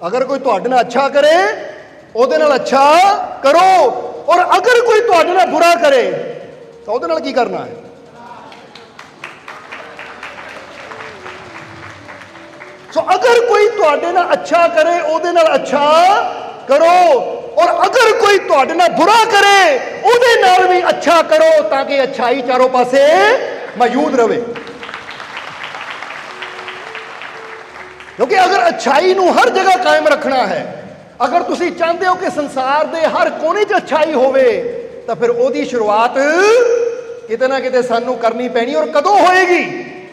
ਅਗਰ ਕੋਈ ਤੁਹਾਡੇ ਨਾਲ ਅੱਛਾ ਕਰੇ, ਉਹਦੇ ਨਾਲ ਅੱਛਾ ਕਰੋ। ਔਰ ਅਗਰ ਕੋਈ ਤੁਹਾਡੇ ਨਾਲ ਬੁਰਾ ਕਰੇ, ਤਾਂ ਉਹਦੇ ਨਾਲ ਕੀ ਕਰਨਾ ਹੈ? ਸੋ ਅਗਰ ਕੋਈ ਤੁਹਾਡੇ ਨਾਲ ਅੱਛਾ ਕਰੇ, ਉਹਦੇ ਨਾਲ ਅੱਛਾ ਕਰੋ। ਔਰ ਅਗਰ ਕੋਈ ਤੁਹਾਡੇ ਨਾਲ ਬੁਰਾ ਕਰੇ, ਉਹਦੇ ਨਾਲ ਵੀ ਅੱਛਾ ਕਰੋ, ਤਾਂ ਕਿ ਅੱਛਾਈ ਚਾਰੋਂ ਪਾਸੇ ਮੌਜੂਦ ਰਹੇ ਕਿਉਂਕਿ ਅਗਰ ਅੱਛਾਈ ਨੂੰ ਹਰ ਜਗ੍ਹਾ ਕਾਇਮ ਰੱਖਣਾ ਹੈ, ਅਗਰ ਤੁਸੀਂ ਚਾਹੁੰਦੇ ਹੋ ਕਿ ਸੰਸਾਰ ਦੇ ਹਰ ਕੋਨੇ 'ਚ ਅੱਛਾਈ ਹੋਵੇ, ਤਾਂ ਫਿਰ ਉਹਦੀ ਸ਼ੁਰੂਆਤ ਕਿਤੇ ਨਾ ਕਿਤੇ ਸਾਨੂੰ ਕਰਨੀ ਪੈਣੀ ਔਰ ਕਦੋਂ ਹੋਏਗੀ?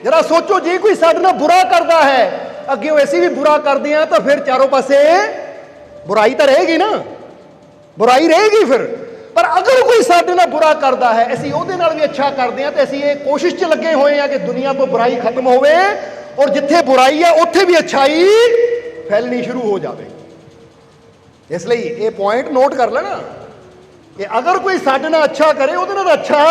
ਜਰਾ ਸੋਚੋ, ਜੇ ਕੋਈ ਸਾਡੇ ਨਾਲ ਬੁਰਾ ਕਰਦਾ ਹੈ, ਅੱਗੇ ਉਹ ਅਸੀਂ ਵੀ ਬੁਰਾ ਕਰਦੇ ਹਾਂ ਤਾਂ ਫਿਰ ਚਾਰੋਂ ਪਾਸੇ ਬੁਰਾਈ ਤਾਂ ਰਹੇਗੀ ਨਾ? ਬੁਰਾਈ ਰਹੇਗੀ ਫਿਰ। ਪਰ ਅਗਰ ਕੋਈ ਸਾਡੇ ਨਾਲ ਬੁਰਾ ਕਰਦਾ ਹੈ, ਅਸੀਂ ਉਹਦੇ ਨਾਲ ਵੀ ਅੱਛਾ ਕਰਦੇ ਹਾਂ, ਤੇ ਅਸੀਂ ਇਹ ਕੋਸ਼ਿਸ਼ 'ਚ ਲੱਗੇ ਹੋਏ ਹਾਂ ਕਿ ਦੁਨੀਆ ਤੋਂ ਬੁਰਾਈ ਖਤਮ ਹੋਵੇ ਔਰ ਜਿੱਥੇ ਬੁਰਾਈ ਹੈ, ਉੱਥੇ ਵੀ ਅੱਛਾਈ ਫੈਲਣੀ ਸ਼ੁਰੂ ਹੋ ਜਾਵੇ। ਇਸ ਲਈ ਇਹ ਪੁਆਇੰਟ ਨੋਟ ਕਰ ਲੈਣਾ। ਕਿ ਅਗਰ ਕੋਈ ਸਾਡੇ ਨਾਲ ਅੱਛਾ ਕਰੇ, ਉਹਦੇ ਨਾਲ ਅੱਛਾ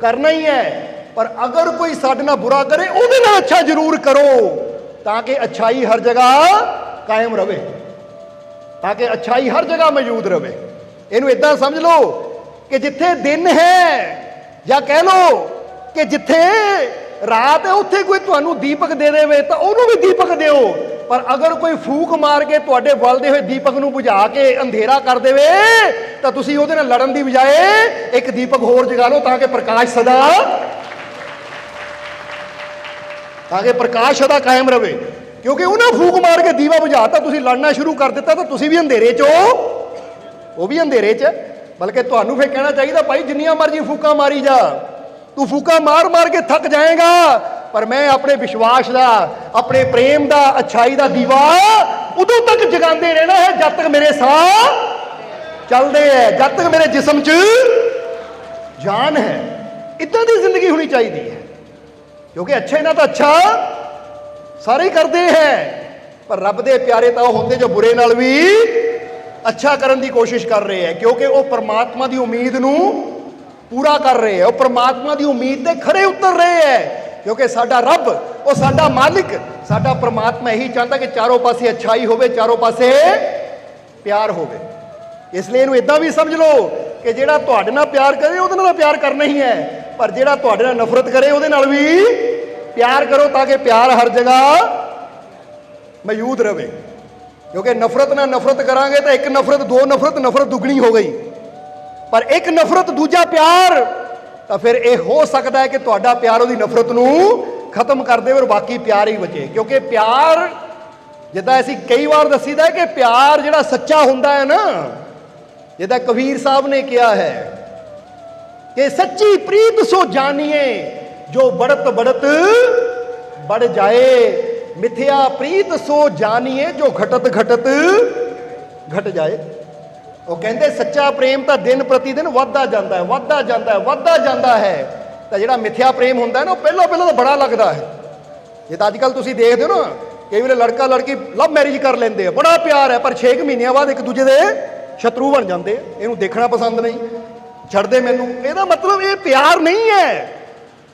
ਕਰਨਾ ਹੀ ਹੈ। ਪਰ ਅਗਰ ਕੋਈ ਸਾਡੇ ਨਾਲ ਬੁਰਾ ਕਰੇ, ਉਹਦੇ ਨਾਲ ਅੱਛਾ ਜ਼ਰੂਰ ਕਰੋ, ਤਾਂ ਕਿ ਅੱਛਾਈ ਹਰ ਜਗ੍ਹਾ ਕਾਇਮ ਰਵੇ ਤਾਂ ਕਿ ਅੱਛਾਈ ਹਰ ਜਗ੍ਹਾ ਮੌਜੂਦ ਰਵੇ ਇਹਨੂੰ ਇਦਾਂ ਸਮਝ ਲਓ ਕਿ ਜਿੱਥੇ ਦਿਨ ਹੈ, ਜਾਂ ਕਹਿ ਲਓ ਕਿ ਜਿੱਥੇ ਰਾਤ ਹੈ, ਉੱਥੇ ਕੋਈ ਤੁਹਾਨੂੰ ਦੀਪਕ ਦੇ ਦੇਵੇ ਤਾਂ ਉਹਨੂੰ ਵੀ ਦੀਪਕ ਦਿਓ। ਪਰ ਅਗਰ ਕੋਈ ਫੂਕ ਮਾਰ ਕੇ ਤੁਹਾਡੇ ਬਲਦੇ ਹੋਏ ਦੀਪਕ ਨੂੰ ਬੁਝਾ ਕੇ ਅੰਧੇਰਾ ਕਰ ਦੇਵੇ, ਤਾਂ ਤੁਸੀਂ ਉਹਦੇ ਨਾਲ ਲੜਨ ਦੀ ਬਜਾਏ ਇੱਕ ਦੀਪਕ ਹੋਰ ਜਗਾ ਲਓ ਤਾਂ ਕਿ ਪ੍ਰਕਾਸ਼ ਸਦਾ ਤਾਂ ਕਿ ਪ੍ਰਕਾਸ਼ ਸਦਾ ਕਾਇਮ ਰਵੇ ਕਿਉਂਕਿ ਉਹਨਾਂ ਫੂਕ ਮਾਰ ਕੇ ਦੀਵਾ ਬੁਝਾਤਾ ਤੁਸੀਂ ਲੜਨਾ ਸ਼ੁਰੂ ਕਰ ਦਿੱਤਾ ਤਾਂ ਤੁਸੀਂ ਵੀ ਅੰਧੇਰੇ 'ਚ ਹੋ। ਉਹ ਵੀ ਅੰਧੇਰੇ 'ਚ ਬਲਕਿ ਤੁਹਾਨੂੰ ਫੇਰ ਕਹਿਣਾ ਚਾਹੀਦਾ, ਭਾਈ ਜਿੰਨੀਆਂ ਮਰਜ਼ੀ ਫੂਕਾਂ ਮਾਰੀ ਜਾ। ਤੂੰ ਫੂਕਾ ਮਾਰ ਮਾਰ ਕੇ ਥੱਕ ਜਾਏਗਾ। ਪਰ ਮੈਂ ਆਪਣੇ ਵਿਸ਼ਵਾਸ ਦਾ, ਆਪਣੇ ਪ੍ਰੇਮ ਦਾ, ਅਛਾਈ ਦਾ ਦੀਵਾ ਉਦੋਂ ਤੱਕ ਜਗਾਉਂਦੇ ਰਹਿਣਾ ਹੈ, ਜਦ ਤੱਕ ਮੇਰੇ ਸਾਹ ਚੱਲਦੇ ਹੈ, ਜਦ ਤੱਕ ਮੇਰੇ ਜਿਸਮ 'ਚ ਜਾਨ ਹੈ। ਇਦਾਂ ਦੀ ਜ਼ਿੰਦਗੀ ਹੋਣੀ ਚਾਹੀਦੀ ਹੈ। ਕਿਉਂਕਿ ਅੱਛੇ ਨਾਲ ਤਾਂ ਅੱਛਾ ਸਾਰੇ ਹੀ ਕਰਦੇ ਹੈ। ਪਰ ਰੱਬ ਦੇ ਪਿਆਰੇ ਤਾਂ ਉਹ ਹੁੰਦੇ ਜੋ ਬੁਰੇ ਨਾਲ ਵੀ ਅੱਛਾ ਕਰਨ ਦੀ ਕੋਸ਼ਿਸ਼ ਕਰ ਰਹੇ ਹੈ। ਕਿਉਂਕਿ ਉਹ ਪਰਮਾਤਮਾ ਦੀ ਉਮੀਦ ਨੂੰ ਪੂਰਾ ਕਰ ਰਹੇ ਹੈ। ਉਹ ਪਰਮਾਤਮਾ ਦੀ ਉਮੀਦ ਤੇ ਖਰੇ ਉਤਰ ਰਹੇ ਹੈ। ਕਿਉਂਕਿ ਸਾਡਾ ਰੱਬ, ਉਹ ਸਾਡਾ ਮਾਲਿਕ, ਸਾਡਾ ਪਰਮਾਤਮਾ ਇਹੀ ਚਾਹੁੰਦਾ ਕਿ ਚਾਰੋਂ ਪਾਸੇ ਅੱਛਾਈ ਹੋਵੇ, ਚਾਰੋਂ ਪਾਸੇ ਪਿਆਰ ਹੋਵੇ। ਇਸ ਲਈ ਇਹਨੂੰ ਇਦਾਂ ਵੀ ਸਮਝ ਲਓ ਕਿ ਜਿਹੜਾ ਤੁਹਾਡੇ ਨਾਲ ਪਿਆਰ ਕਰੇ, ਉਹਦੇ ਨਾਲ ਪਿਆਰ ਕਰਨਾ ਹੀ ਹੈ। ਪਰ ਜਿਹੜਾ ਤੁਹਾਡੇ ਨਾਲ ਨਫ਼ਰਤ ਕਰੇ, ਉਹਦੇ ਨਾਲ ਵੀ ਪਿਆਰ ਕਰੋ ਤਾਂ ਕਿ ਪਿਆਰ ਹਰ ਜਗ੍ਹਾ ਮੌਜੂਦ ਰਹੇ ਕਿਉਂਕਿ ਨਫ਼ਰਤ ਨਾਲ ਨਫ਼ਰਤ ਕਰਾਂਗੇ ਤਾਂ ਇੱਕ ਨਫ਼ਰਤ, ਦੋ ਨਫ਼ਰਤ ਨਫ਼ਰਤ ਦੁੱਗਣੀ ਹੋ ਗਈ। ਪਰ ਇੱਕ ਨਫ਼ਰਤ, ਦੂਜਾ ਪਿਆਰ, ਤਾਂ ਫਿਰ ਇਹ ਹੋ ਸਕਦਾ ਹੈ ਕਿ ਤੁਹਾਡਾ ਪਿਆਰ ਉਹਦੀ ਨਫ਼ਰਤ ਨੂੰ ਖਤਮ ਕਰ ਦੇਵੇ ਔਰ ਬਾਕੀ ਪਿਆਰ ਹੀ ਬਚੇ। ਕਿਉਂਕਿ ਪਿਆਰ, ਜਿੱਦਾਂ ਅਸੀਂ ਕਈ ਵਾਰ ਦੱਸੀਦਾ ਹੈ ਕਿ ਪਿਆਰ ਜਿਹੜਾ ਸੱਚਾ ਹੁੰਦਾ ਹੈ ਨਾ, ਜਿੱਦਾਂ ਕਬੀਰ ਸਾਹਿਬ ਨੇ ਕਿਹਾ ਹੈ ਕਿ ਸੱਚੀ ਪ੍ਰੀਤ ਸੋ ਜਾਣੀਏ, ਜੋ ਬੜਤ ਬੜਤ ਬੜ ਜਾਏ। ਮਿਥਿਆ ਪ੍ਰੀਤ ਸੋ ਜਾਣੀਏ, ਜੋ ਘਟਤ ਘਟਤ ਘਟ ਜਾਏ। ਉਹ ਕਹਿੰਦੇ ਸੱਚਾ ਪ੍ਰੇਮ ਤਾਂ ਦਿਨ ਪ੍ਰਤੀ ਦਿਨ ਵੱਧਦਾ ਜਾਂਦਾ ਹੈ, ਵੱਧਦਾ ਜਾਂਦਾ ਹੈ, ਵੱਧਦਾ ਜਾਂਦਾ ਹੈ। ਤਾਂ ਜਿਹੜਾ ਮਿਥਿਆ ਪ੍ਰੇਮ ਹੁੰਦਾ ਹੈ ਨਾ, ਉਹ ਪਹਿਲਾਂ ਪਹਿਲਾਂ ਤਾਂ ਬੜਾ ਲੱਗਦਾ ਹੈ। ਜੇ ਤਾਂ ਅੱਜ ਕੱਲ ਤੁਸੀਂ ਦੇਖਦੇ ਹੋ ਨਾ, ਕਈ ਵੇਲੇ ਲੜਕਾ ਲੜਕੀ ਲਵ ਮੈਰਿਜ ਕਰ ਲੈਂਦੇ ਆ, ਬੜਾ ਪਿਆਰ ਹੈ, ਪਰ 6 ਮਹੀਨਿਆਂ ਬਾਅਦ ਇੱਕ ਦੂਜੇ ਦੇ ਸ਼ਤਰੂ ਬਣ ਜਾਂਦੇ ਇਹਨੂੰ ਦੇਖਣਾ ਪਸੰਦ ਨਹੀਂ, ਛੱਡਦੇ ਮੈਨੂੰ। ਇਹਦਾ ਮਤਲਬ ਇਹ ਪਿਆਰ ਨਹੀਂ ਹੈ।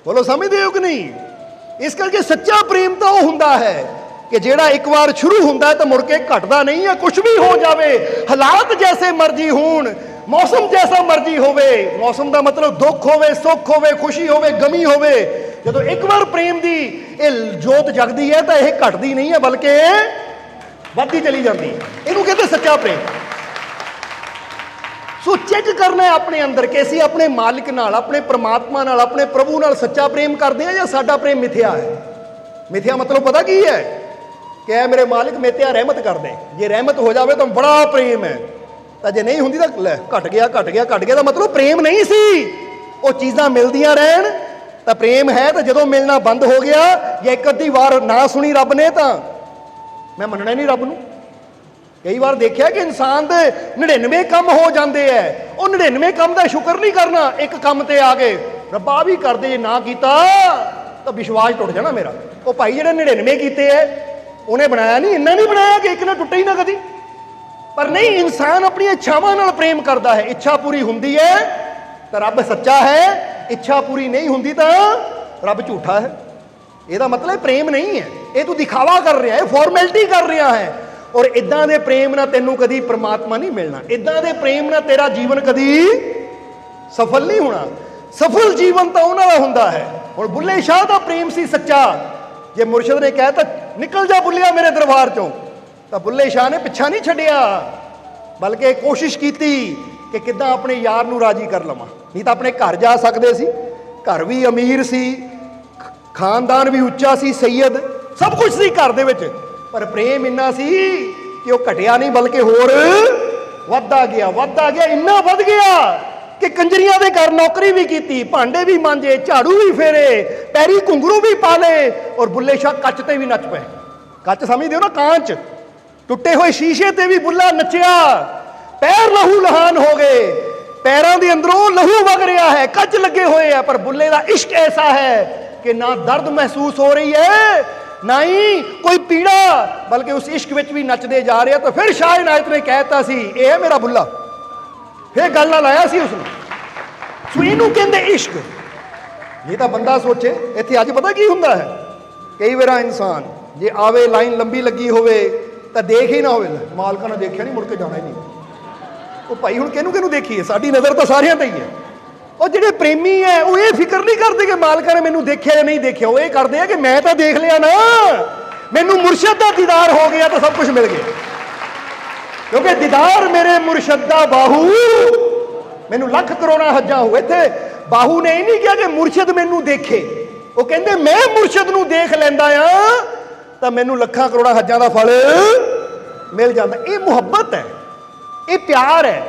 ਬੋਲੋ, ਸਮਝਦੇ ਹੋ ਕਿ ਨਹੀਂ? ਇਸ ਕਰਕੇ ਸੱਚਾ ਪ੍ਰੇਮ ਤਾਂ ਉਹ ਹੁੰਦਾ ਹੈ। ਕਿ ਜਿਹੜਾ ਇੱਕ ਵਾਰ ਸ਼ੁਰੂ ਹੁੰਦਾ ਹੈ ਤਾਂ ਮੁੜ ਕੇ ਘਟਦਾ ਨਹੀਂ ਹੈ ਕੁਝ ਵੀ ਹੋ ਜਾਵੇ। ਹਾਲਾਤ ਜੈਸੇ ਮਰਜ਼ੀ ਹੋਣ, ਮੌਸਮ ਜੈਸਾ ਮਰਜ਼ੀ ਹੋਵੇ। ਮੌਸਮ ਦਾ ਮਤਲਬ ਦੁੱਖ ਹੋਵੇ, ਸੁੱਖ ਹੋਵੇ, ਖੁਸ਼ੀ ਹੋਵੇ, ਗਮੀ ਹੋਵੇ। ਜਦੋਂ ਇੱਕ ਵਾਰ ਪ੍ਰੇਮ ਦੀ ਇਹ ਜੋਤ ਜਗਦੀ ਹੈ ਤਾਂ ਇਹ ਘਟਦੀ ਨਹੀਂ ਹੈ, ਬਲਕਿ ਵੱਧਦੀ ਚਲੀ ਜਾਂਦੀ ਹੈ। ਇਹਨੂੰ ਕਹਿੰਦੇ ਸੱਚਾ ਪ੍ਰੇਮ। ਸੋ ਚੈੱਕ ਕਰਨਾ ਆਪਣੇ ਅੰਦਰ ਕਿ ਅਸੀਂ ਆਪਣੇ ਮਾਲਿਕ ਨਾਲ, ਆਪਣੇ ਪ੍ਰਮਾਤਮਾ ਨਾਲ, ਆਪਣੇ ਪ੍ਰਭੂ ਨਾਲ ਸੱਚਾ ਪ੍ਰੇਮ ਕਰਦੇ ਹਾਂ ਜਾਂ ਸਾਡਾ ਪ੍ਰੇਮ ਮਿਥਿਆ ਹੈ। ਮਿਥਿਆ ਮਤਲਬ ਪਤਾ ਕੀ ਹੈ? ਕਿ ਐ ਮੇਰੇ ਮਾਲਿਕ, ਮੇਰੇ ਤੇ ਰਹਿਮਤ ਕਰ ਦੇ। ਜੇ ਰਹਿਮਤ ਹੋ ਜਾਵੇ ਤਾਂ ਬੜਾ ਪ੍ਰੇਮ ਹੈ। ਤਾਂ ਜੇ ਨਹੀਂ ਹੁੰਦੀ ਤਾਂ ਲੈ, ਘਟ ਗਿਆ ਘਟ ਗਿਆ ਘਟ ਗਿਆ ਤਾਂ ਮਤਲਬ ਪ੍ਰੇਮ ਨਹੀਂ ਸੀ। ਉਹ ਚੀਜ਼ਾਂ ਮਿਲਦੀਆਂ ਰਹਿਣ, ਤਾਂ ਪ੍ਰੇਮ ਹੈ ਤਾਂ ਜਦੋਂ ਮਿਲਣਾ ਬੰਦ ਹੋ ਗਿਆ, ਜਾਂ ਇੱਕ ਅੱਧੀ ਵਾਰ ਨਾ ਸੁਣੀ ਰੱਬ ਨੇ ਤਾਂ। ਮੈਂ ਮੰਨਣਾ ਨਹੀਂ ਰੱਬ ਨੂੰ। ਕਈ ਵਾਰ ਦੇਖਿਆ ਕਿ ਇਨਸਾਨ ਦੇ 99 ਕੰਮ ਹੋ ਜਾਂਦੇ ਐ। ਉਹ 99 ਕੰਮ ਦਾ ਸ਼ੁਕਰ ਨਹੀਂ ਕਰਨਾ, ਇੱਕ ਕੰਮ ਤੇ ਆ ਗਏ ਰੱਬਾ ਵੀ ਕਰਦੇ, ਜੇ ਨਾ ਕੀਤਾ, ਤਾਂ ਵਿਸ਼ਵਾਸ ਟੁੱਟ ਜਾਣਾ ਮੇਰਾ। ਉਹ ਭਾਈ ਜਿਹੜੇ 99 ਕੀਤੇ ਐ ਉਹਨੇ ਬਣਾਇਆ ਨਹੀਂ, ਇੰਨਾ ਨਹੀਂ ਬਣਾਇਆ ਕਿ ਇੱਕ ਨਾ ਟੁੱਟੇ ਹੀ ਨਾ ਕਦੀ। ਪਰ ਨਹੀਂ, ਇਨਸਾਨ ਆਪਣੀਆਂ ਇੱਛਾਵਾਂ ਨਾਲ ਪ੍ਰੇਮ ਕਰਦਾ ਹੈ। ਇੱਛਾ ਪੂਰੀ ਹੁੰਦੀ ਹੈ ਤਾਂ ਰੱਬ ਸੱਚਾ ਹੈ। ਇੱਛਾ ਪੂਰੀ ਨਹੀਂ ਹੁੰਦੀ ਤਾਂ ਰੱਬ ਝੂਠਾ ਹੈ। ਇਹਦਾ ਮਤਲਬ ਪ੍ਰੇਮ ਨਹੀਂ ਹੈ। ਇਹ ਤੂੰ ਦਿਖਾਵਾ ਕਰ ਰਿਹਾ ਹੈ ਫਾਰਮੈਲਿਟੀ ਕਰ ਰਿਹਾ ਹੈ। ਔਰ ਇਦਾਂ ਦੇ ਪ੍ਰੇਮ ਨਾਲ ਤੈਨੂੰ ਕਦੀ ਪ੍ਰਮਾਤਮਾ ਨਹੀਂ ਮਿਲਣਾ। ਇਦਾਂ ਦੇ ਪ੍ਰੇਮ ਨਾਲ ਤੇਰਾ ਜੀਵਨ ਕਦੀ ਸਫਲ ਨਹੀਂ ਹੋਣਾ। ਸਫਲ ਜੀਵਨ ਤਾਂ ਉਹਨਾਂ ਦਾ ਹੁੰਦਾ ਹੈ। ਹੁਣ ਬੁੱਲੇ ਸ਼ਾਹ ਦਾ ਪ੍ਰੇਮ ਸੀ ਸੱਚਾ। ਜੇ ਮੁਰਸ਼ਿਦ ਨੇ ਕਹਿ ਤਾ ਨਿਕਲ ਜਾ ਬੁੱਲਿਆ ਮੇਰੇ ਦਰਬਾਰ ਚੋਂ। ਤਾਂ ਬੁੱਲੇ ਸ਼ਾਹ ਨੇ ਪਿੱਛਾ ਨਹੀਂ ਛੱਡਿਆ, ਬਲਕਿ ਕੋਸ਼ਿਸ਼ ਕੀਤੀ ਕਿ ਕਿੱਦਾਂ ਆਪਣੇ ਯਾਰ ਨੂੰ ਰਾਜੀ ਕਰ ਲਵਾਂ। ਨਹੀਂ ਤਾਂ ਆਪਣੇ ਘਰ ਜਾ ਸਕਦੇ ਸੀ, ਘਰ ਵੀ ਅਮੀਰ ਸੀ ਖਾਨਦਾਨ ਵੀ ਉੱਚਾ ਸੀ, ਸੈਯਦ, ਸਭ ਕੁਝ ਸੀ ਘਰ ਦੇ ਵਿੱਚ। ਪਰ ਪ੍ਰੇਮ ਇੰਨਾ ਸੀ ਕਿ ਉਹ ਘਟਿਆ ਨਹੀਂ, ਬਲਕਿ ਹੋਰ ਵੱਧਦਾ ਗਿਆ ਵੱਧਦਾ ਗਿਆ, ਇੰਨਾ ਵੱਧ ਗਿਆ। ਕਿ ਕੰਜਰੀਆਂ ਦੇ ਘਰ ਨੌਕਰੀ ਵੀ ਕੀਤੀ, ਭਾਂਡੇ ਵੀ ਮਾਂਜੇ, ਝਾੜੂ ਵੀ ਫੇਰੇ, ਪੈਰੀ ਘੁੰਗਰੂ ਵੀ ਪਾ ਲਏ ਔਰ ਬੁੱਲੇ ਸ਼ਾਹ ਕੱਚ ਤੇ ਵੀ ਨੱਚ ਪਏ। ਕੱਚ ਸਮਝਦੇ ਹੋ ਨਾ ਕਾਂਚ? ਟੁੱਟੇ ਹੋਏ ਸ਼ੀਸ਼ੇ ਤੇ ਵੀ ਬੁੱਲਾ ਨੱਚਿਆ। ਪੈਰ ਲਹੂ ਲਹਾਨ ਹੋ ਗਏ। ਪੈਰਾਂ ਦੇ ਅੰਦਰੋਂ ਲਹੂ ਵਗ ਰਿਹਾ ਹੈ, ਕੱਚ ਲੱਗੇ ਹੋਏ ਆ, ਪਰ ਬੁੱਲੇ ਦਾ ਇਸ਼ਕ ਐਸਾ ਹੈ ਕਿ ਨਾ ਦਰਦ ਮਹਿਸੂਸ ਹੋ ਰਹੀ ਹੈ, ਨਾ ਹੀ ਕੋਈ ਪੀੜਾ, ਬਲਕਿ ਉਸ ਇਸ਼ਕ ਵਿੱਚ ਵੀ ਨੱਚਦੇ ਜਾ ਰਿਹਾ ਤਾਂ ਫਿਰ ਸ਼ਾਹ ਇਨਾਇਤ ਨੇ ਕਹਿਤਾ ਸੀ, ਇਹ ਹੈ ਮੇਰਾ ਬੁੱਲਾ। ਫਿਰ ਗੱਲ ਨਾਲ ਆਇਆ ਸੀ ਉਸ ਨੂੰ ਸੋ ਇਹਨੂੰ ਕਹਿੰਦੇ ਇਸ਼ਕ। ਇਹ ਤਾਂ ਬੰਦਾ ਸੋਚੇ, ਇੱਥੇ ਅੱਜ ਪਤਾ ਕੀ ਹੁੰਦਾ ਹੈ? ਕਈ ਵਾਰ ਇਨਸਾਨ ਜੇ ਆਵੇ, ਲਾਈਨ ਲੰਬੀ ਲੱਗੀ ਹੋਵੇ, ਤਾਂ ਦੇਖ ਹੀ ਨਾ ਹੋਵੇ। ਮਾਲਕਾਂ ਨੇ ਦੇਖਿਆ ਨਹੀਂ ਮੁੜ ਕੇ ਜਾਣਾ ਹੀ ਨਹੀਂ। ਉਹ ਭਾਈ ਹੁਣ ਕਿਹਨੂੰ ਕਿਹਨੂੰ ਦੇਖੀਏ? ਸਾਡੀ ਨਜ਼ਰ ਤਾਂ ਸਾਰਿਆਂ ਤੇ ਹੀ ਹੈ। ਉਹ ਜਿਹੜੇ ਪ੍ਰੇਮੀ ਹੈ, ਉਹ ਇਹ ਫਿਕਰ ਨਹੀਂ ਕਰਦੇ ਕਿ ਮਾਲਕਾਂ ਨੇ ਮੈਨੂੰ ਦੇਖਿਆ ਜਾਂ ਨਹੀਂ ਦੇਖਿਆ। ਉਹ ਇਹ ਕਰਦੇ ਆ ਕਿ ਮੈਂ ਤਾਂ ਦੇਖ ਲਿਆ ਨਾ। ਮੈਨੂੰ ਮੁਰਸ਼ਦ ਦਾ ਦੀਦਾਰ ਹੋ ਗਿਆ ਤਾਂ ਸਭ ਕੁਝ ਮਿਲ ਗਿਆ। ਕਿਉਂਕਿ ਦੀਦਾਰ ਮੇਰੇ ਮੁਰਸ਼ਦ ਦਾ ਬਾਹੂ। ਮੈਨੂੰ ਲੱਖ ਕਰੋਨਾ ਹੱਜਾਂ ਹੋ ਇੱਥੇ। ਬਾਹੂ ਨੇ ਇਹ ਨਹੀਂ ਕਿਹਾ ਕਿ ਮੁਰਸ਼ਦ ਮੈਨੂੰ ਦੇਖੇ। ਉਹ ਕਹਿੰਦੇ, ਮੈਂ ਮੁਰਸ਼ਦ ਨੂੰ ਦੇਖ ਲੈਂਦਾ ਆ, ਤਾਂ ਮੈਨੂੰ ਲੱਖਾਂ ਕਰੋੜਾਂ ਹੱਜਾਂ ਦਾ ਫਲ ਮਿਲ ਜਾਂਦਾ। ਇਹ ਮੁਹੱਬਤ ਹੈ। ਇਹ ਪਿਆਰ ਹੈ।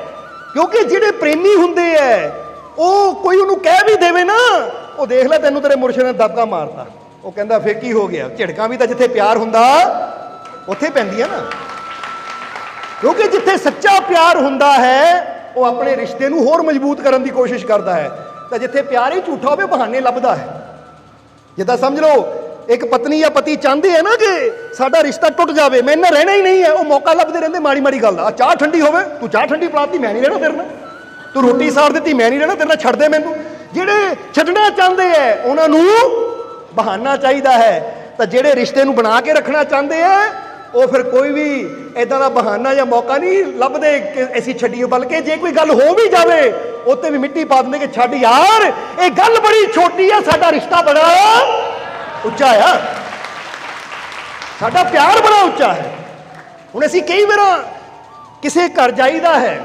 ਕਿਉਂਕਿ ਜਿਹੜੇ ਪ੍ਰੇਮੀ ਹੁੰਦੇ ਐ, ਉਹ ਕੋਈ ਉਹਨੂੰ ਕਹਿ ਵੀ ਦੇਵੇ ਨਾ, ਉਹ ਦੇਖ ਲੈ ਤੈਨੂੰ ਤੇਰੇ ਮੁਰਸ਼ਦ ਨੇ ਦਾਤਾ ਮਾਰਤਾ। ਉਹ ਕਹਿੰਦਾ, ਫੇਰ ਕੀ ਹੋ ਗਿਆ? ਝਿੜਕਾਂ ਵੀ ਤਾਂ ਜਿੱਥੇ ਪਿਆਰ ਹੁੰਦਾ, ਉੱਥੇ ਪੈਂਦੀਆਂ ਨਾ। ਕਿਉਂਕਿ ਜਿੱਥੇ ਸੱਚਾ ਪਿਆਰ ਹੁੰਦਾ ਹੈ, ਉਹ ਆਪਣੇ ਰਿਸ਼ਤੇ ਨੂੰ ਹੋਰ ਮਜ਼ਬੂਤ ਕਰਨ ਦੀ ਕੋਸ਼ਿਸ਼ ਕਰਦਾ ਹੈ। ਤਾਂ ਜਿੱਥੇ ਪਿਆਰ ਹੀ ਝੂਠਾ ਹੋਵੇ, ਬਹਾਨੇ ਲੱਭਦਾ ਹੈ। ਜਿੱਦਾਂ ਸਮਝ ਲਓ, ਇੱਕ ਪਤਨੀ ਜਾਂ ਪਤੀ ਚਾਹੁੰਦੇ ਹੈ ਨਾ ਕਿ ਸਾਡਾ ਰਿਸ਼ਤਾ ਟੁੱਟ ਜਾਵੇ, ਮੈਂ ਇਹਨਾਂ ਰਹਿਣਾ ਹੀ ਨਹੀਂ ਹੈ, ਉਹ ਮੌਕਾ ਲੱਭਦੇ ਰਹਿੰਦੇ, ਮਾੜੀ ਮਾੜੀ ਗੱਲ ਦਾ, ਆਹ ਚਾਹ ਠੰਡੀ ਹੋਵੇ, ਤੂੰ ਚਾਹ ਠੰਡੀ ਪਲਾਤੀ ਮੈਂ ਨਹੀਂ ਰਹਿਣਾ ਤੇਰੇ ਨਾਲ। ਤੂੰ ਰੋਟੀ ਸਾੜ ਦਿੱਤੀ, ਮੈਂ ਨਹੀਂ ਰਹਿਣਾ ਤੇਰੇ ਨਾਲ, ਛੱਡ ਦੇ ਮੈਨੂੰ। ਜਿਹੜੇ ਛੱਡਣਾ ਚਾਹੁੰਦੇ ਐ, ਉਹਨਾਂ ਨੂੰ ਬਹਾਨਾ ਚਾਹੀਦਾ ਹੈ। ਤਾਂ ਜਿਹੜੇ ਰਿਸ਼ਤੇ ਨੂੰ ਬਣਾ ਕੇ ਰੱਖਣਾ ਚਾਹੁੰਦੇ ਐ ਉਹ ਫਿਰ ਕੋਈ ਵੀ ਐਦਾਂ ਦਾ ਬਹਾਨਾ ਜਾਂ ਮੌਕਾ ਨਹੀਂ ਲੱਭਦੇ ਕਿ ਅਸੀਂ ਛੱਡੀਏ, ਬਲਕਿ ਜੇ ਕੋਈ ਗੱਲ ਹੋ ਵੀ ਜਾਵੇ, ਉੱਤੇ ਵੀ ਮਿੱਟੀ ਪਾ ਦਿੰਦੇ ਕਿ ਛੱਡ ਯਾਰ, ਇਹ ਗੱਲ ਬੜੀ ਛੋਟੀ ਆ, ਸਾਡਾ ਰਿਸ਼ਤਾ ਬੜਾ ਉੱਚਾ ਆ। ਸਾਡਾ ਪਿਆਰ ਬੜਾ ਉੱਚਾ ਹੈ। ਹੁਣ ਅਸੀਂ ਕਈ ਵਾਰ ਕਿਸੇ ਘਰ ਜਾਈਦਾ ਹੈ,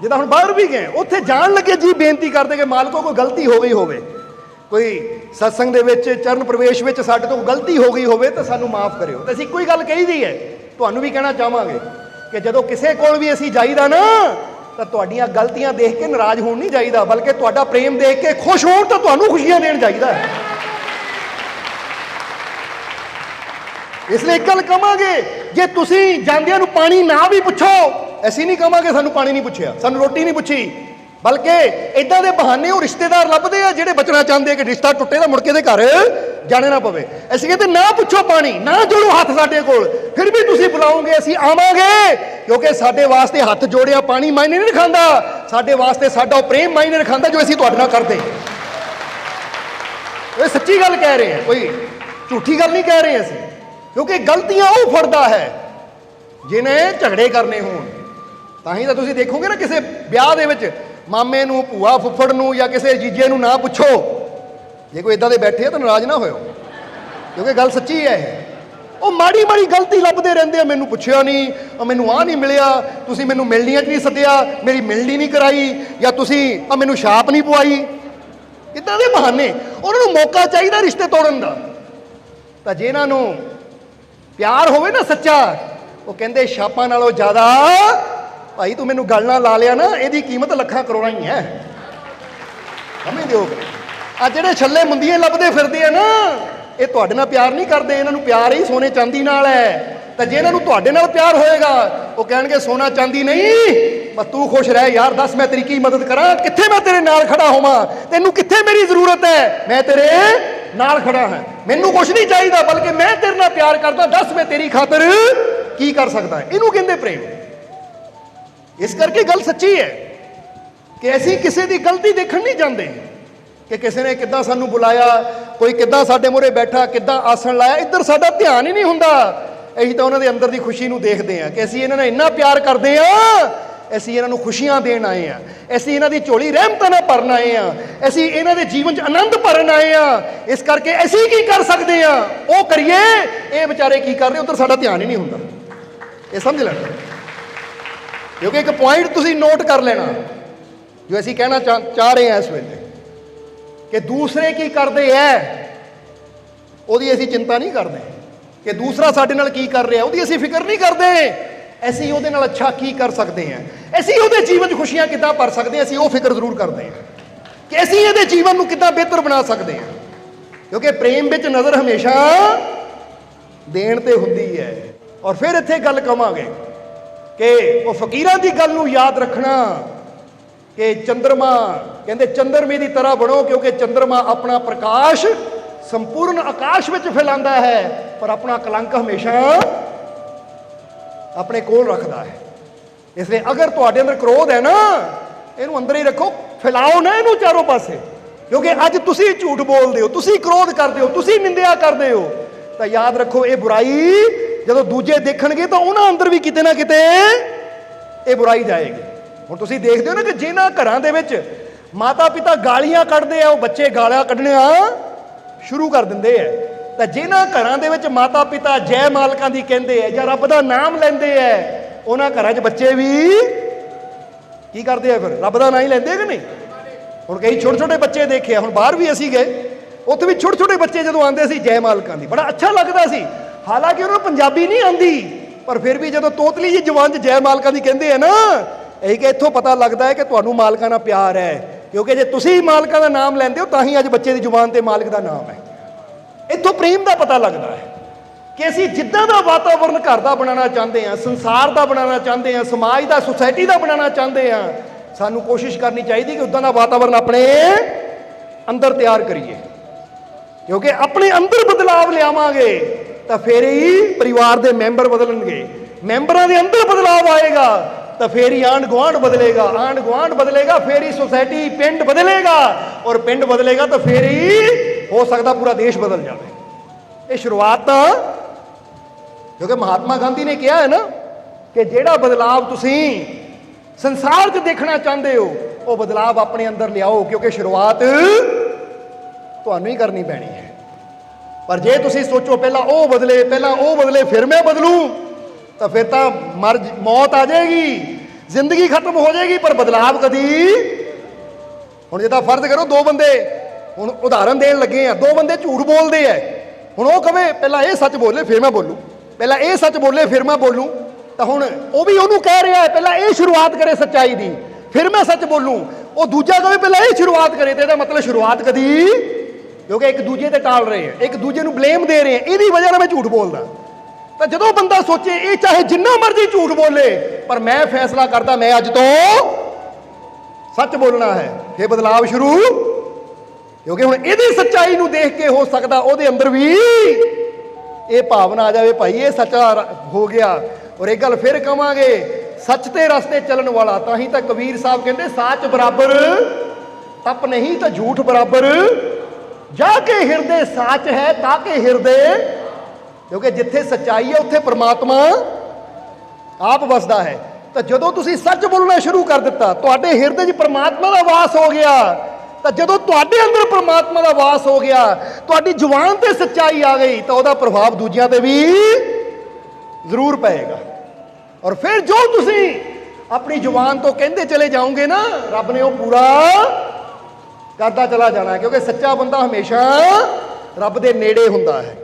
ਜਿੱਦਾਂ ਹੁਣ ਬਾਹਰ ਵੀ ਗਏ, ਉੱਥੇ ਜਾਣ ਲੱਗੇ ਜੀ ਬੇਨਤੀ ਕਰਦੇ ਕਿ ਮਾਲਕੋ ਕੋਈ ਗਲਤੀ ਹੋ ਗਈ ਹੋਵੇ। ਕੋਈ ਸਤਸੰਗ ਦੇ ਵਿੱਚ, ਚਰਨ ਪ੍ਰਵੇਸ਼ ਵਿੱਚ ਸਾਡੇ ਤੋਂ ਗਲਤੀ ਹੋ ਗਈ ਹੋਵੇ ਤਾਂ ਸਾਨੂੰ ਮਾਫ ਕਰਿਓ। ਤੇ ਅਸੀਂ ਕੋਈ ਗੱਲ ਕਹੀਦੀ ਹੈ। ਤੁਹਾਨੂੰ ਵੀ ਕਹਿਣਾ ਚਾਹਾਂਗੇ ਕਿ ਜਦੋਂ ਕਿਸੇ ਕੋਲ ਵੀ ਅਸੀਂ ਜਾਈਦਾ ਨਾ, ਤਾਂ ਤੁਹਾਡੀਆਂ ਗਲਤੀਆਂ ਦੇਖ ਕੇ ਨਾਰਾਜ਼ ਹੋਣ ਨਹੀਂ ਜਾਈਦਾ, ਬਲਕਿ ਤੁਹਾਡਾ ਪ੍ਰੇਮ ਦੇਖ ਕੇ ਖੁਸ਼ ਹੋਣ ਤਾਂ ਤੁਹਾਨੂੰ ਖੁਸ਼ੀਆਂ ਦੇਣ ਜਾਈਦਾ ਇਸ ਲਈ ਇੱਕ ਗੱਲ ਕਵਾਂਗੇ, ਜੇ ਤੁਸੀਂ ਜਾਂਦਿਆਂ ਨੂੰ ਪਾਣੀ ਨਾ ਵੀ ਪੁੱਛੋ, ਅਸੀਂ ਨਹੀਂ ਕਵਾਂਗੇ ਸਾਨੂੰ ਪਾਣੀ ਨਹੀਂ ਪੁੱਛਿਆ, ਸਾਨੂੰ ਰੋਟੀ ਨਹੀਂ ਪੁੱਛੀ। ਬਲਕਿ ਇਦਾਂ ਦੇ ਬਹਾਨੇ ਉਹ ਰਿਸ਼ਤੇਦਾਰ ਲੱਭਦੇ ਆ ਜਿਹੜੇ ਬਚਣਾ ਚਾਹੁੰਦੇ ਆ ਕਿ ਰਿਸ਼ਤਾ ਟੁੱਟੇ ਤਾਂ ਮੁੜ ਕੇ ਦੇ ਘਰ ਜਾਣੇ ਨਾ ਪਵੇ। ਅਸੀਂ ਕਹਿੰਦੇ ਨਾ ਪੁੱਛੋ ਪਾਣੀ, ਨਾ ਜੋੜੋ ਹੱਥ ਸਾਡੇ ਕੋਲ। ਫਿਰ ਵੀ ਤੁਸੀਂ ਬੁਲਾਓਗੇ, ਅਸੀਂ ਆਵਾਂਗੇ। ਕਿਉਂਕਿ ਸਾਡੇ ਵਾਸਤੇ ਹੱਥ ਜੋੜਿਆ ਪਾਣੀ ਮਾਇਨੇ ਨਹੀਂ ਖਾਂਦਾ ਸਾਡੇ ਵਾਸਤੇ ਸਾਡਾ ਉਹ ਪ੍ਰੇਮ ਮਾਇਨੇ ਖਾਂਦਾ ਜੋ ਅਸੀਂ ਤੁਹਾਡੇ ਨਾਲ ਕਰਦੇ। ਇਹ ਸੱਚੀ ਗੱਲ ਕਹਿ ਰਹੇ ਹਾਂ ਕੋਈ ਝੂਠੀ ਗੱਲ ਨਹੀਂ ਕਹਿ ਰਹੇ ਅਸੀਂ। ਕਿਉਂਕਿ ਗਲਤੀਆਂ ਉਹ ਫੜਦਾ ਹੈ, ਜਿਹਨੇ ਝਗੜੇ ਕਰਨੇ ਹੋਣ। ਤਾਂ ਹੀ ਤਾਂ ਤੁਸੀਂ ਦੇਖੋਗੇ ਨਾ ਕਿਸੇ ਵਿਆਹ ਦੇ ਵਿੱਚ ਮਾਮੇ ਨੂੰ, ਭੂਆ ਫੁੱਫੜ ਨੂੰ ਜਾਂ ਕਿਸੇ ਜੀਜੇ ਨੂੰ ਨਾ ਪੁੱਛੋ। ਜੇ ਕੋਈ ਇਦਾਂ ਦੇ ਬੈਠੇ ਆ ਤਾਂ ਨਾਰਾਜ਼ ਨਾ ਹੋਇਓ। ਕਿਉਂਕਿ ਗੱਲ ਸੱਚੀ ਹੈ ਇਹ। ਉਹ ਮਾੜੀ ਮਾੜੀ ਗਲਤੀ ਲੱਭਦੇ ਰਹਿੰਦੇ ਆ, ਮੈਨੂੰ ਪੁੱਛਿਆ ਨਹੀਂ ਆ ਮੈਨੂੰ ਆ ਨਹੀਂ ਮਿਲਿਆ, ਤੁਸੀਂ ਮੈਨੂੰ ਮਿਲਣੀਆਂ 'ਚ ਨਹੀਂ ਸੱਦਿਆ, ਮੇਰੀ ਮਿਲਣੀ ਨਹੀਂ ਕਰਾਈ, ਜਾਂ ਤੁਸੀਂ ਆ ਮੈਨੂੰ ਛਾਪ ਨਹੀਂ ਪਵਾਈ। ਇਦਾਂ ਦੇ ਬਹਾਨੇ, ਉਹਨਾਂ ਨੂੰ ਮੌਕਾ ਚਾਹੀਦਾ ਰਿਸ਼ਤੇ ਤੋੜਨ ਦਾ। ਤਾਂ ਜੇ ਇਹਨਾਂ ਨੂੰ ਪਿਆਰ ਹੋਵੇ ਨਾ ਸੱਚਾ, ਉਹ ਕਹਿੰਦੇ ਛਾਪਾਂ ਨਾਲੋਂ ਜ਼ਿਆਦਾ ਭਾਈ ਤੂੰ ਮੈਨੂੰ ਗੱਲ ਨਾਲ ਲਾ ਲਿਆ ਨਾ, ਇਹਦੀ ਕੀਮਤ ਲੱਖਾਂ ਕਰੋੜਾਂ ਹੀ ਹੈ। ਸਮਝਦੇ ਹੋ ਆ ਜਿਹੜੇ ਛੱਲੇ ਮੁੰਦੀਆਂ ਲੱਭਦੇ ਫਿਰਦੇ ਆ ਨਾ, ਇਹ ਤੁਹਾਡੇ ਨਾਲ ਪਿਆਰ ਨਹੀਂ ਕਰਦੇ, ਇਹਨਾਂ ਨੂੰ ਪਿਆਰ ਹੀ ਸੋਨੇ ਚਾਂਦੀ ਨਾਲ ਹੈ। ਤਾਂ ਜੇ ਇਹਨਾਂ ਨੂੰ ਤੁਹਾਡੇ ਨਾਲ ਪਿਆਰ ਹੋਏਗਾ, ਉਹ ਕਹਿਣਗੇ, ਸੋਨਾ ਚਾਂਦੀ ਨਹੀਂ, ਬਸ ਤੂੰ ਖੁਸ਼ ਰਹਿ ਯਾਰ, ਦੱਸ ਮੈਂ ਤੇਰੀ ਕੀ ਮਦਦ ਕਰਾਂ? ਕਿੱਥੇ ਮੈਂ ਤੇਰੇ ਨਾਲ ਖੜਾ ਹੋਵਾਂ? ਤੈਨੂੰ ਕਿੱਥੇ ਮੇਰੀ ਜ਼ਰੂਰਤ ਹੈ? ਮੈਂ ਤੇਰੇ ਨਾਲ ਖੜਾ ਹਾਂ। ਮੈਨੂੰ ਕੁਝ ਨਹੀਂ ਚਾਹੀਦਾ, ਬਲਕਿ ਮੈਂ ਤੇਰੇ ਨਾਲ ਪਿਆਰ ਕਰਦਾ, ਦੱਸ ਮੈਂ ਤੇਰੀ ਖਾਤਰ ਕੀ ਕਰ ਸਕਦਾ? ਇਹਨੂੰ ਕਹਿੰਦੇ ਪ੍ਰੇਮ। ਇਸ ਕਰਕੇ ਗੱਲ ਸੱਚੀ ਹੈ ਕਿ ਅਸੀਂ ਕਿਸੇ ਦੀ ਗਲਤੀ ਦੇਖਣ ਨਹੀਂ ਜਾਂਦੇ ਕਿ ਕਿਸੇ ਨੇ ਕਿੱਦਾਂ ਸਾਨੂੰ ਬੁਲਾਇਆ, ਕੋਈ ਕਿੱਦਾਂ ਸਾਡੇ ਮੂਹਰੇ ਬੈਠਾ, ਕਿੱਦਾਂ ਆਸਣ ਲਾਇਆ, ਇੱਧਰ ਸਾਡਾ ਧਿਆਨ ਹੀ ਨਹੀਂ ਹੁੰਦਾ। ਅਸੀਂ ਤਾਂ ਉਹਨਾਂ ਦੇ ਅੰਦਰ ਦੀ ਖੁਸ਼ੀ ਨੂੰ ਦੇਖਦੇ ਹਾਂ ਕਿ ਅਸੀਂ ਇਹਨਾਂ ਨਾਲ ਇੰਨਾ ਪਿਆਰ ਕਰਦੇ ਹਾਂ, ਅਸੀਂ ਇਹਨਾਂ ਨੂੰ ਖੁਸ਼ੀਆਂ ਦੇਣ ਆਏ ਆ ਅਸੀਂ ਇਹਨਾਂ ਦੀ ਝੋਲੀ ਰਹਿਮਤਾਂ ਨਾਲ ਭਰਨ ਆਏ ਆ ਅਸੀਂ ਇਹਨਾਂ ਦੇ ਜੀਵਨ 'ਚ ਆਨੰਦ ਭਰਨ ਆਏ ਆ ਇਸ ਕਰਕੇ ਅਸੀਂ ਕੀ ਕਰ ਸਕਦੇ ਆ ਉਹ ਕਰੀਏ, ਇਹ ਵਿਚਾਰੇ ਕੀ ਕਰ ਰਹੇ, ਉਧਰ ਸਾਡਾ ਧਿਆਨ ਹੀ ਨਹੀਂ ਹੁੰਦਾ। ਇਹ ਸਮਝ ਲੈਣਾ ਕਿਉਂਕਿ ਇੱਕ ਪੁਆਇੰਟ ਤੁਸੀਂ ਨੋਟ ਕਰ ਲੈਣਾ, ਜੋ ਅਸੀਂ ਕਹਿਣਾ ਚਾਹ ਚਾਹ ਰਹੇ ਹਾਂ ਇਸ ਵੇਲੇ, ਕਿ ਦੂਸਰੇ ਕੀ ਕਰਦੇ ਐ? ਉਹਦੀ ਅਸੀਂ ਚਿੰਤਾ ਨਹੀਂ ਕਰਦੇ। ਕਿ ਦੂਸਰਾ ਸਾਡੇ ਨਾਲ ਕੀ ਕਰ ਰਿਹਾ, ਉਹਦੀ ਅਸੀਂ ਫਿਕਰ ਨਹੀਂ ਕਰਦੇ। ਅਸੀਂ ਉਹਦੇ ਨਾਲ ਅੱਛਾ ਕੀ ਕਰ ਸਕਦੇ ਹਾਂ? ਅਸੀਂ ਉਹਦੇ ਜੀਵਨ 'ਚ ਖੁਸ਼ੀਆਂ ਕਿੱਦਾਂ ਭਰ ਸਕਦੇ ਹਾਂ? ਅਸੀਂ ਉਹ ਫਿਕਰ ਜ਼ਰੂਰ ਕਰਦੇ ਹਾਂ। ਕਿ ਅਸੀਂ ਇਹਦੇ ਜੀਵਨ ਨੂੰ ਕਿੱਦਾਂ ਬਿਹਤਰ ਬਣਾ ਸਕਦੇ ਹਾਂ? ਕਿਉਂਕਿ ਪ੍ਰੇਮ ਵਿੱਚ ਨਜ਼ਰ ਹਮੇਸ਼ਾ ਦੇਣ ਤੇ ਹੁੰਦੀ ਹੈ। ਔਰ ਫਿਰ ਇੱਥੇ ਗੱਲ ਕਵਾਂਗੇ। ਕਿ ਉਹ ਫਕੀਰਾਂ ਦੀ ਗੱਲ ਨੂੰ ਯਾਦ ਰੱਖਣਾ ਕਿ ਚੰ드ਰਮਾ ਕਹਿੰਦੇ ਚੰਦਰਮੇ ਦੀ ਤਰ੍ਹਾਂ ਬਣੋ ਕਿਉਂਕਿ ਚੰਦਰਮਾ ਆਪਣਾ ਪ੍ਰਕਾਸ਼ ਸੰਪੂਰਨ ਆਕਾਸ਼ ਵਿੱਚ ਫੈਲਾਉਂਦਾ ਹੈ, ਪਰ ਆਪਣਾ ਕਲੰਕ ਹਮੇਸ਼ਾ ਆਪਣੇ ਕੋਲ ਰੱਖਦਾ ਹੈ। ਇਸ ਲਈ ਅਗਰ ਤੁਹਾਡੇ ਅੰਦਰ ਕ੍ਰੋਧ ਹੈ ਨਾ, ਇਹਨੂੰ ਅੰਦਰ ਹੀ ਰੱਖੋ, ਫੈਲਾਓ ਨਾ ਇਹਨੂੰ ਚਾਰੋਂ ਪਾਸੇ। ਕਿਉਂਕਿ ਅੱਜ ਤੁਸੀਂ ਝੂਠ ਬੋਲਦੇ ਹੋ, ਤੁਸੀਂ ਕ੍ਰੋਧ ਕਰਦੇ ਹੋ, ਤੁਸੀਂ ਨਿੰਦਿਆ ਕਰਦੇ ਹੋ। ਤਾਂ ਯਾਦ ਰੱਖੋ, ਇਹ ਬੁਰਾਈ ਜਦੋਂ ਦੂਜੇ ਦੇਖਣਗੇ ਤਾਂ ਉਹਨਾਂ ਅੰਦਰ ਵੀ ਕਿਤੇ ਨਾ ਕਿਤੇ ਇਹ ਬੁਰਾਈ ਜਾਏਗੀ। ਹੁਣ ਤੁਸੀਂ ਦੇਖਦੇ ਹੋ ਨਾ ਕਿ ਜਿਨ੍ਹਾਂ ਘਰਾਂ ਦੇ ਵਿੱਚ ਮਾਤਾ ਪਿਤਾ ਗਾਲੀਆਂ ਕੱਢਦੇ ਆ, ਉਹ ਬੱਚੇ ਗਾਲਾਂ ਕੱਢਣੀਆਂ ਸ਼ੁਰੂ ਕਰ ਦਿੰਦੇ ਆ। ਤਾਂ ਜਿਨ੍ਹਾਂ ਘਰਾਂ ਦੇ ਵਿੱਚ ਮਾਤਾ ਪਿਤਾ ਜੈ ਮਾਲਕਾਂ ਦੀ ਕਹਿੰਦੇ ਆ ਜਾਂ ਰੱਬ ਦਾ ਨਾਮ ਲੈਂਦੇ ਆ, ਉਹਨਾਂ ਘਰਾਂ 'ਚ ਬੱਚੇ ਵੀ ਕੀ ਕਰਦੇ ਆ ਫਿਰ? ਰੱਬ ਦਾ ਨਾਂ ਹੀ ਲੈਂਦੇ ਕਿ ਨਹੀਂ? ਹੁਣ ਕਈ ਛੋਟੇ ਛੋਟੇ ਬੱਚੇ ਦੇਖੇ ਆ, ਹੁਣ ਬਾਹਰ ਵੀ ਅਸੀਂ ਗਏ, ਉੱਥੇ ਵੀ ਛੋਟੇ ਛੋਟੇ ਬੱਚੇ ਜਦੋਂ ਆਉਂਦੇ ਸੀ ਜੈ ਮਾਲਕਾਂ ਦੀ, ਬੜਾ ਅੱਛਾ ਲੱਗਦਾ ਸੀ। ਹਾਲਾਂਕਿ ਉਹਨੂੰ ਪੰਜਾਬੀ ਨਹੀਂ ਆਂਦੀ ਪਰ ਫਿਰ ਵੀ ਜਦੋਂ ਤੋਤਲੀ ਜੀ ਜਵਾਨ 'ਚ ਜੈ ਮਾਲਕਾਂ ਦੀ ਕਹਿੰਦੇ ਆ ਨਾ, ਇਹ ਕਿ ਇੱਥੋਂ ਪਤਾ ਲੱਗਦਾ ਹੈ ਕਿ ਤੁਹਾਨੂੰ ਮਾਲਕਾਂ ਨਾਲ ਪਿਆਰ ਹੈ, ਕਿਉਂਕਿ ਜੇ ਤੁਸੀਂ ਮਾਲਕਾਂ ਦਾ ਨਾਮ ਲੈਂਦੇ ਹੋ, ਤਾਂ ਹੀ ਅੱਜ ਬੱਚੇ ਦੀ ਜ਼ੁਬਾਨ ਤੇ ਮਾਲਕ ਦਾ ਨਾਮ ਹੈ। ਇੱਥੋਂ ਪ੍ਰੇਮ ਦਾ ਪਤਾ ਲੱਗਦਾ ਹੈ ਕਿ ਅਸੀਂ ਜਿੱਦਾਂ ਦਾ ਵਾਤਾਵਰਣ ਘਰ ਦਾ ਬਣਾਉਣਾ ਚਾਹੁੰਦੇ ਹਾਂ, ਸੰਸਾਰ ਦਾ ਬਣਾਉਣਾ ਚਾਹੁੰਦੇ ਹਾਂ, ਸਮਾਜ ਦਾ, ਸੁਸਾਇਟੀ ਦਾ ਬਣਾਉਣਾ ਚਾਹੁੰਦੇ ਹਾਂ, ਸਾਨੂੰ ਕੋਸ਼ਿਸ਼ ਕਰਨੀ ਚਾਹੀਦੀ ਕਿ ਉਦਾਂ ਦਾ ਵਾਤਾਵਰਣ ਆਪਣੇ ਅੰਦਰ ਤਿਆਰ ਕਰੀਏ। ਕਿਉਂਕਿ ਆਪਣੇ ਅੰਦਰ ਬਦਲਾਵ ਲਿਆਵਾਂਗੇ ਤਾਂ ਫਿਰ ਹੀ ਪਰਿਵਾਰ ਦੇ ਮੈਂਬਰ ਬਦਲਣਗੇ। ਮੈਂਬਰਾਂ ਦੇ ਅੰਦਰ ਬਦਲਾਵ ਆਏਗਾ, ਤਾਂ ਫੇਰ ਹੀ ਆਂਢ ਗੁਆਂਢ ਬਦਲੇਗਾ। ਆਂਢ ਗੁਆਂਢ ਬਦਲੇਗਾ, ਫੇਰ ਹੀ ਸੋਸਾਇਟੀ ਪਿੰਡ ਬਦਲੇਗਾ। ਔਰ ਪਿੰਡ ਬਦਲੇਗਾ ਤਾਂ ਫੇਰ ਹੀ ਹੋ ਸਕਦਾ ਪੂਰਾ ਦੇਸ਼ ਬਦਲ ਜਾਵੇ। ਇਹ ਸ਼ੁਰੂਆਤ ਤਾਂ ਕਿਉਂਕਿ ਮਹਾਤਮਾ ਗਾਂਧੀ ਨੇ ਕਿਹਾ ਹੈ ਨਾ ਕਿ ਜਿਹੜਾ ਬਦਲਾਵ ਤੁਸੀਂ ਸੰਸਾਰ 'ਚ ਦੇਖਣਾ ਚਾਹੁੰਦੇ ਹੋ, ਉਹ ਬਦਲਾਵ ਆਪਣੇ ਅੰਦਰ ਲਿਆਓ, ਕਿਉਂਕਿ ਸ਼ੁਰੂਆਤ ਤੁਹਾਨੂੰ ਹੀ ਕਰਨੀ ਪੈਣੀ ਹੈ। ਪਰ ਜੇ ਤੁਸੀਂ ਸੋਚੋ ਪਹਿਲਾਂ ਉਹ ਬਦਲੇ, ਪਹਿਲਾਂ ਉਹ ਬਦਲੇ, ਫਿਰ ਮੈਂ ਬਦਲੂ, ਤਾਂ ਫਿਰ ਤਾਂ ਮਰ ਮੌਤ ਆ ਜਾਏਗੀ, ਜ਼ਿੰਦਗੀ ਖਤਮ ਹੋ ਜਾਏਗੀ, ਪਰ ਬਦਲਾਵ ਕਦੀ ਹੁਣ ਜੇ ਤਾਂ ਫਰਜ਼ ਕਰੋ ਦੋ ਬੰਦੇ, ਹੁਣ ਉਦਾਹਰਨ ਦੇਣ ਲੱਗੇ ਆ, ਦੋ ਬੰਦੇ ਝੂਠ ਬੋਲਦੇ ਆ ਹੁਣ ਉਹ ਕਵੇ, ਪਹਿਲਾਂ ਇਹ ਸੱਚ ਬੋਲੇ, ਫਿਰ ਮੈਂ ਬੋਲੂ। ਪਹਿਲਾਂ ਇਹ ਸੱਚ ਬੋਲੇ, ਫਿਰ ਮੈਂ ਬੋਲੂ। ਤਾਂ ਹੁਣ ਉਹ ਵੀ ਉਹਨੂੰ ਕਹਿ ਰਿਹਾ ਹੈ, ਪਹਿਲਾਂ ਇਹ ਸ਼ੁਰੂਆਤ ਕਰੇ ਸੱਚਾਈ ਦੀ, ਫਿਰ ਮੈਂ ਸੱਚ ਬੋਲੂ। ਉਹ ਦੂਜਾ ਕਵੇ, ਪਹਿਲਾਂ ਇਹ ਸ਼ੁਰੂਆਤ ਕਰੇ, ਤੇ ਇਹਦਾ ਮਤਲਬ ਸ਼ੁਰੂਆਤ ਕਦੀ ਕਿਉਂਕਿ ਇੱਕ ਦੂਜੇ ਤੇ ਟਾਲ ਰਹੇ ਆ, ਇੱਕ ਦੂਜੇ ਨੂੰ ਬਲੇਮ ਦੇ ਰਹੇ ਆ, ਇਹਦੀ ਵਜ੍ਹਾ ਨਾਲ ਮੈਂ ਝੂਠ ਬੋਲਦਾ। ਤਾਂ ਜਦੋਂ ਬੰਦਾ ਸੋਚੇ, ਇਹ ਚਾਹੇ ਜਿੰਨਾ ਮਰਜ਼ੀ ਝੂਠ ਬੋਲੇ, ਪਰ ਮੈਂ ਫੈਸਲਾ ਕਰਦਾ, ਮੈਂ ਅੱਜ ਤੋਂ ਸੱਚ ਬੋਲਣਾ ਹੈ। ਇਹ ਬਦਲਾਵ ਸ਼ੁਰੂ ਕਿਉਂਕਿ ਹੁਣ ਇਹਦੀ ਸੱਚਾਈ ਨੂੰ ਦੇਖ ਕੇ ਹੋ ਸਕਦਾ, ਉਹਦੇ ਅੰਦਰ ਵੀ ਇਹ ਭਾਵਨਾ ਆ ਜਾਵੇ, ਭਾਈ ਇਹ ਸੱਚਾ ਹੋ ਗਿਆ। ਔਰ ਇਹ ਗੱਲ ਫਿਰ ਕਵਾਂਗੇ, ਸੱਚ ਤੇ ਰਸਤੇ ਚੱਲਣ ਵਾਲਾ, ਤਾਂ ਹੀ ਤਾਂ ਕਬੀਰ ਸਾਹਿਬ ਕਹਿੰਦੇ, ਸਾਚ ਬਰਾਬਰ, ਤਪ ਨਹੀਂ ਤਾਂ ਝੂਠ ਬਰਾਬਰ। ਜਾ ਕੇ ਹਿਰਦੇ ਸਾਚ ਹੈ ਤਾਂ ਕਿ ਹਿਰਦੇ, ਕਿਉਂਕਿ ਜਿੱਥੇ ਸੱਚਾਈ ਹੈ, ਉੱਥੇ ਪ੍ਰਮਾਤਮਾ ਆਪ ਵਸਦਾ ਹੈ। ਤਾਂ ਜਦੋਂ ਤੁਸੀਂ ਸੱਚ ਬੋਲਣਾ ਸ਼ੁਰੂ ਕਰ ਦਿੱਤਾ, ਤੁਹਾਡੇ ਹਿਰਦੇ 'ਚ ਪ੍ਰਮਾਤਮਾ ਦਾ ਵਾਸ ਹੋ ਗਿਆ। ਤਾਂ ਜਦੋਂ ਤੁਹਾਡੇ ਅੰਦਰ ਪ੍ਰਮਾਤਮਾ ਦਾ ਵਾਸ ਹੋ ਗਿਆ, ਤੁਹਾਡੀ ਜ਼ੁਬਾਨ ਤੇ ਸੱਚਾਈ ਆ ਗਈ, ਤਾਂ ਉਹਦਾ ਪ੍ਰਭਾਵ ਦੂਜਿਆਂ ਤੇ ਵੀ ਜ਼ਰੂਰ ਪਏਗਾ। ਔਰ ਫਿਰ ਜੋ ਤੁਸੀਂ ਆਪਣੀ ਜ਼ੁਬਾਨ ਤੋਂ ਕਹਿੰਦੇ ਚਲੇ ਜਾਓਗੇ ਨਾ, ਰੱਬ ਨੇ ਉਹ ਪੂਰਾ ਕਰਦਾ ਚਲਾ ਜਾਣਾ, ਕਿਉਂਕਿ ਸੱਚਾ ਬੰਦਾ ਹਮੇਸ਼ਾ ਰੱਬ ਦੇ ਨੇੜੇ ਹੁੰਦਾ ਹੈ।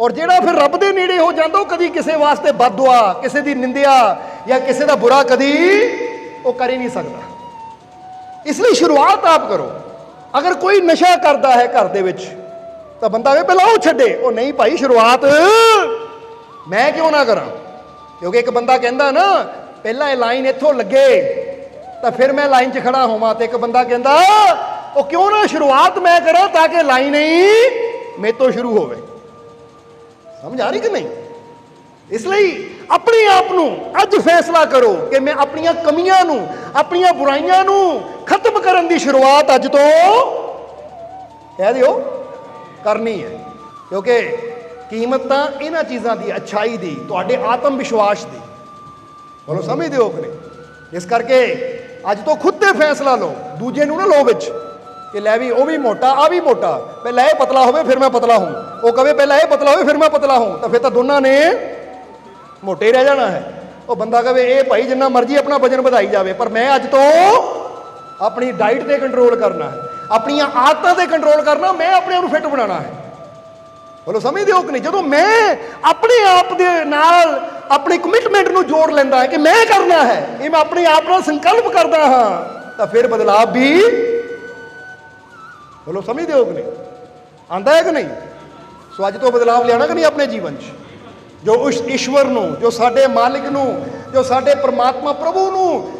ਔਰ ਜਿਹੜਾ ਫਿਰ ਰੱਬ ਦੇ ਨੇੜੇ ਹੋ ਜਾਂਦਾ, ਉਹ ਕਦੀ ਕਿਸੇ ਵਾਸਤੇ ਬਦਦੁਆ, ਕਿਸੇ ਦੀ ਨਿੰਦਿਆ ਜਾਂ ਕਿਸੇ ਦਾ ਬੁਰਾ ਕਦੀ ਉਹ ਕਰ ਹੀ ਨਹੀਂ ਸਕਦਾ। ਇਸ ਲਈ ਸ਼ੁਰੂਆਤ ਆਪ ਕਰੋ। ਅਗਰ ਕੋਈ ਨਸ਼ਾ ਕਰਦਾ ਹੈ ਘਰ ਦੇ ਵਿੱਚ, ਤਾਂ ਬੰਦਾ ਵੇ ਪਹਿਲਾਂ ਉਹ ਛੱਡੇ, ਉਹ ਨਹੀਂ ਭਾਈ, ਸ਼ੁਰੂਆਤ ਮੈਂ ਕਿਉਂ ਨਾ ਕਰਾਂ? ਕਿਉਂਕਿ ਇੱਕ ਬੰਦਾ ਕਹਿੰਦਾ ਨਾ, ਪਹਿਲਾਂ ਇਹ ਲਾਈਨ ਇੱਥੋਂ ਲੱਗੇ, ਤਾਂ ਫਿਰ ਮੈਂ ਲਾਈਨ 'ਚ ਖੜਾ ਹੋਵਾਂ, ਤੇ ਇੱਕ ਬੰਦਾ ਕਹਿੰਦਾ ਉਹ ਕਿਉਂ ਨਾ ਸ਼ੁਰੂਆਤ ਮੈਂ ਕਰਾਂ ਤਾਂ ਕਿ ਲਾਈਨ ਹੀ ਮੇਰੇ ਤੋਂ ਸ਼ੁਰੂ ਹੋਵੇ। ਸਮਝ ਆ ਰਹੀ ਕਿ ਨਹੀਂ? ਇਸ ਲਈ ਆਪਣੇ ਆਪ ਨੂੰ ਅੱਜ ਫੈਸਲਾ ਕਰੋ ਕਿ ਮੈਂ ਆਪਣੀਆਂ ਕਮੀਆਂ ਨੂੰ, ਆਪਣੀਆਂ ਬੁਰਾਈਆਂ ਨੂੰ ਖਤਮ ਕਰਨ ਦੀ ਸ਼ੁਰੂਆਤ ਅੱਜ ਤੋਂ ਕਹਿ ਦਿਓ, ਕਰਨੀ ਹੈ। ਕਿਉਂਕਿ ਕੀਮਤ ਤਾਂ ਇਹਨਾਂ ਚੀਜ਼ਾਂ ਦੀ ਅੱਛਾਈ ਦੀ, ਤੁਹਾਡੇ ਆਤਮ ਵਿਸ਼ਵਾਸ ਦੀ। ਬੋਲੋ, ਸਮਝਦੇ ਹੋ ਕਿ ਇਸ ਕਰਕੇ ਅੱਜ ਤੋਂ ਖੁਦ ਤੇ ਫੈਸਲਾ ਲਓ, ਦੂਜੇ ਨੂੰ ਨਾ ਲਓ ਵਿੱਚ। ਕਿ ਲੈ ਵੀ ਉਹ ਵੀ ਮੋਟਾ ਆ ਵੀ ਮੋਟਾ। ਪਹਿਲਾਂ ਇਹ ਪਤਲਾ ਹੋਵੇ, ਫਿਰ ਮੈਂ ਪਤਲਾ ਹੂੰ ਉਹ ਕਵੇ ਪਹਿਲਾਂ ਇਹ ਪਤਲਾ ਹੋਵੇ, ਫਿਰ ਮੈਂ ਪਤਲਾ ਹੂੰ ਤਾਂ ਫਿਰ ਤਾਂ ਦੋਨਾਂ ਨੇ ਮੋਟੇ ਰਹਿ ਜਾਣਾ ਹੈ। ਉਹ ਬੰਦਾ ਕਵੇ, ਇਹ ਭਾਈ ਜਿੰਨਾ ਮਰਜ਼ੀ ਆਪਣਾ ਵਜਨ ਵਧਾਈ ਜਾਵੇ, ਪਰ ਮੈਂ ਅੱਜ ਤੋਂ ਆਪਣੀ ਡਾਈਟ ਤੇ ਕੰਟਰੋਲ ਕਰਨਾ ਹੈ। ਆਪਣੀਆਂ ਆਦਤਾਂ ਤੇ ਕੰਟਰੋਲ ਕਰਨਾ, ਮੈਂ ਆਪਣੇ ਆਪ ਨੂੰ ਫਿੱਟ ਬਣਾਉਣਾ ਹੈ। ਬੋਲੋ, ਸਮਝਦੇ ਹੋ ਕਿ ਨਹੀਂ? ਜਦੋਂ ਮੈਂ ਆਪਣੇ ਆਪ ਦੇ ਨਾਲ ਆਪਣੀ ਕਮਿਟਮੈਂਟ ਨੂੰ ਜੋੜ ਲੈਂਦਾ ਹੈ ਕਿ ਮੈਂ ਕਰਨਾ ਹੈ, ਇਹ ਮੈਂ ਆਪਣੇ ਆਪ ਨਾਲ ਸੰਕਲਪ ਕਰਦਾ ਹਾਂ, ਤਾਂ ਫਿਰ ਬਦਲਾਅ ਵੀ ਬੋਲੋ ਸਮਝਦੇ ਹੋ ਕਿ ਨਹੀਂ? ਆਂਦਾ ਹੈ ਕਿ ਨਹੀਂ? ਸੋ ਅੱਜ ਤੋਂ ਬਦਲਾਅ ਲਿਆਣਾ ਕਿ ਨਹੀਂ ਆਪਣੇ ਜੀਵਨ 'ਚ? ਜੋ ਉਸ ਈਸ਼ਵਰ ਨੂੰ, ਜੋ ਸਾਡੇ ਮਾਲਿਕ ਨੂੰ, ਜੋ ਸਾਡੇ ਪ੍ਰਮਾਤਮਾ ਪ੍ਰਭੂ ਨੂੰ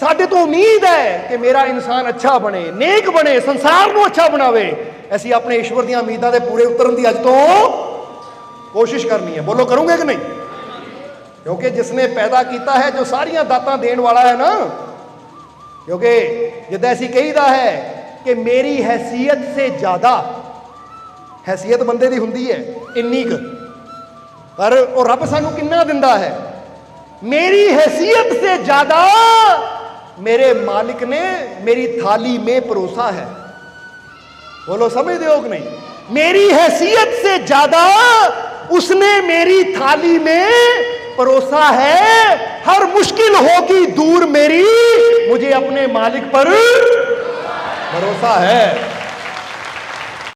ਸਾਡੇ ਤੋਂ ਉਮੀਦ ਹੈ ਕਿ ਮੇਰਾ ਇਨਸਾਨ ਅੱਛਾ ਬਣੇ, ਨੇਕ ਬਣੇ, ਸੰਸਾਰ ਨੂੰ ਅੱਛਾ ਬਣਾਵੇ, ਅਸੀਂ ਆਪਣੇ ਈਸ਼ਵਰ ਦੀਆਂ ਉਮੀਦਾਂ ਦੇ ਪੂਰੇ ਉਤਰਨ ਦੀ ਅੱਜ ਤੋਂ ਕੋਸ਼ਿਸ਼ ਕਰਨੀ ਹੈ। ਬੋਲੋ, ਕਰੋਗੇ ਕਿ ਨਹੀਂ? ਕਿਉਂਕਿ ਜਿਸ ਨੇ ਪੈਦਾ ਕੀਤਾ ਹੈ, ਜੋ ਸਾਰੀਆਂ ਦਾਤਾਂ ਦੇਣ ਵਾਲਾ ਹੈ ਨਾ, ਕਿਉਂਕਿ ਜਿੱਦਾਂ ਅਸੀਂ ਕਹੀਦਾ ਹੈ ਕਿ ਮੇਰੀ ਹੈਸੀਅਤ ਸੇ ਜ਼ਿਆਦਾ ਹੈਸੀਅਤ ਬੰਦੇ ਦੀ ਹੁੰਦੀ ਹੈ ਇੰਨੀ ਕੁ ਪਰ ਉਹ ਰੱਬ ਸਾਨੂੰ ਕਿੰਨਾ ਦਿੰਦਾ ਹੈ ਮੇਰੀ हैसियत से ज्यादा मेरे मालिक ने मेरी थाली में परोसा है बोलो समझते हो कि नहीं मेरी हैसियत से ज्यादा उसने मेरी थाली में परोसा है हर मुश्किल होगी दूर मेरी मुझे अपने मालिक पर ਭਰੋਸਾ ਹੈ।